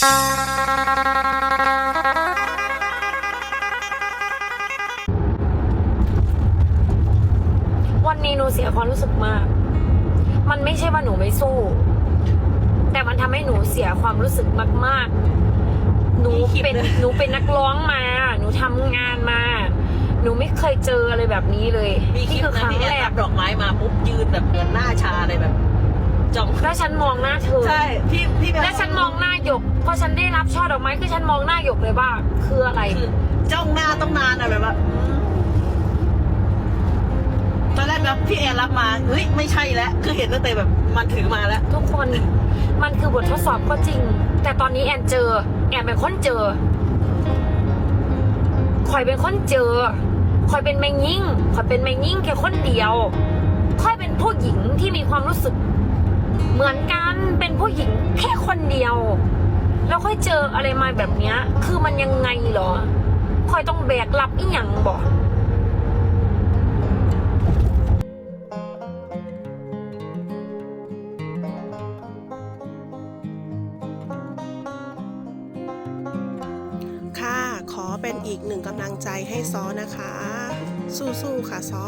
วันนี้หนูเสียความรู้สึกมาก มันไม่ใช่ว่าหนูไม่สู้ แต่มันทำให้หนูเสียความรู้สึกมาก ๆ หนูเป็นหนูเป็นนักร้องมา หนูทำงานมา หนูไม่เคยเจออะไรแบบนี้เลยมีคลินี่ปคือคนะรั้งที่แอแรนกรับดอกไม้มาปุ๊บยืนแบบเหมือนหน้าชาเลยแบบจ้องแล้วฉันมองหน้าเธอ ใช่ พี่พี่เบล พอฉันได้รับช่อดอกไม้คือฉันมองหน้าหยกเลยว่า คืออะไรคือจ้องหน้าต้องนานอะแบบว่าอืมตอนแรกแบบพี่แอนรับมาเฮ้ยไม่ใช่แล้วคือเห็นตั้งแต่แบบมันถือมาแล้ว ทุกคนมันคือบททดสอบก็จริง แต่ตอนนี้แอนเจอ แอนเป็นคนเจอคอยเป็นคนเจอคอยเป็นแมงยิ่งคอยเป็นแมงยิ่งแค่คนเดียวคอยเป็นผู้หญิงที่มีความรู้สึก เหมือนกันเป็นผู้หญิงแค่คนเดียว แล้วค่อยเจออะไรมาแบบเนี้ย คือมันยังไงเหรอคอยต้องแบกรับอีหยังบอกค่ะขอเป็นอีกหนึ่งกำลังใจให้ซ้อนะคะ สู้ๆค่ะซ้อ